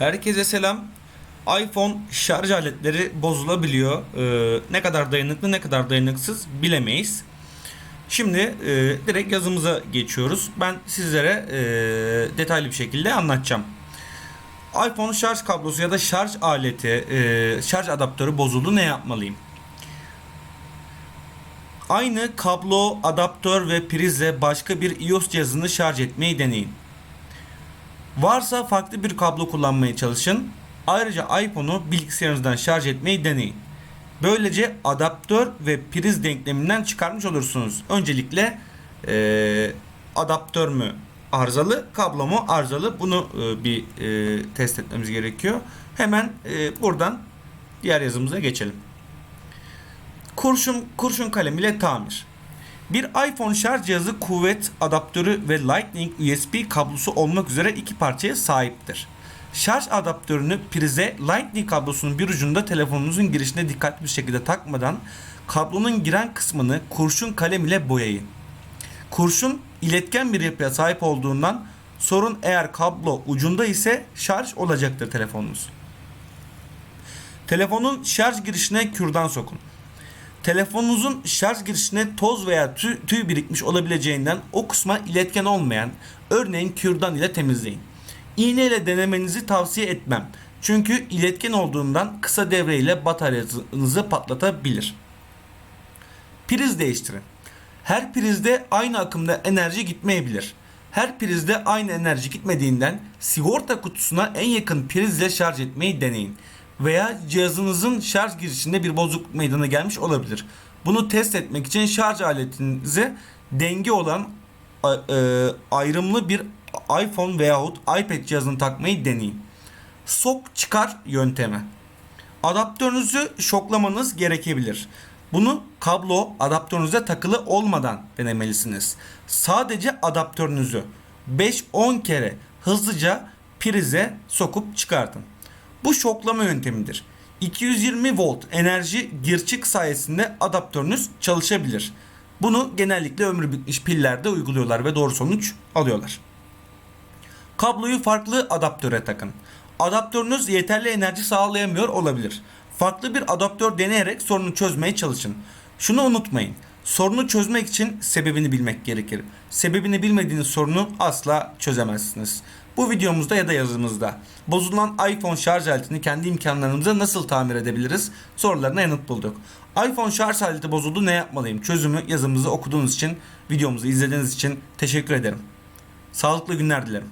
Herkese selam. iPhone şarj aletleri bozulabiliyor. Ee, ne kadar dayanıklı ne kadar dayanıksız bilemeyiz. Şimdi e, direkt yazımıza geçiyoruz. Ben sizlere e, detaylı bir şekilde anlatacağım. iPhone şarj kablosu ya da şarj aleti, e, şarj adaptörü bozuldu ne yapmalıyım? Aynı kablo, adaptör ve prizle başka bir iOS cihazını şarj etmeyi deneyin. Varsa farklı bir kablo kullanmaya çalışın. Ayrıca iPhone'u bilgisayarınızdan şarj etmeyi deneyin. Böylece adaptör ve priz denkleminden çıkarmış olursunuz. Öncelikle eee, adaptör mü arızalı, kablo mu arızalı bunu e, bir e, test etmemiz gerekiyor. Hemen e, buradan diğer yazımıza geçelim. Kurşun kurşun kalem ile tamir. Bir iPhone şarj cihazı kuvvet adaptörü ve Lightning USB kablosu olmak üzere iki parçaya sahiptir. Şarj adaptörünü prize Lightning kablosunun bir ucunda telefonunuzun girişine dikkatli bir şekilde takmadan kablonun giren kısmını kurşun kalem ile boyayın. Kurşun iletken bir yapıya sahip olduğundan sorun eğer kablo ucunda ise şarj olacaktır telefonunuz. Telefonun şarj girişine kürdan sokun. Telefonunuzun şarj girişine toz veya tüy, tüy birikmiş olabileceğinden o kısma iletken olmayan örneğin kürdan ile temizleyin. İğne ile denemenizi tavsiye etmem. Çünkü iletken olduğundan kısa devre ile bataryanızı patlatabilir. Priz değiştirin. Her prizde aynı akımda enerji gitmeyebilir. Her prizde aynı enerji gitmediğinden sigorta kutusuna en yakın prizle şarj etmeyi deneyin. Veya cihazınızın şarj girişinde bir bozukluk meydana gelmiş olabilir. Bunu test etmek için şarj aletinize denge olan e, ayrımlı bir iPhone veyahut iPad cihazını takmayı deneyin. Sok çıkar yöntemi. Adaptörünüzü şoklamanız gerekebilir. Bunu kablo adaptörünüze takılı olmadan denemelisiniz. Sadece adaptörünüzü 5-10 kere hızlıca prize sokup çıkartın. Bu şoklama yöntemidir. 220 volt enerji gir çık sayesinde adaptörünüz çalışabilir. Bunu genellikle ömrü bitmiş pillerde uyguluyorlar ve doğru sonuç alıyorlar. Kabloyu farklı adaptöre takın. Adaptörünüz yeterli enerji sağlayamıyor olabilir. Farklı bir adaptör deneyerek sorunu çözmeye çalışın. Şunu unutmayın. Sorunu çözmek için sebebini bilmek gerekir. Sebebini bilmediğiniz sorunu asla çözemezsiniz. Bu videomuzda ya da yazımızda bozulan iPhone şarj aletini kendi imkanlarımıza nasıl tamir edebiliriz sorularına yanıt bulduk. iPhone şarj aleti bozuldu ne yapmalıyım? Çözümü yazımızı okuduğunuz için, videomuzu izlediğiniz için teşekkür ederim. Sağlıklı günler dilerim.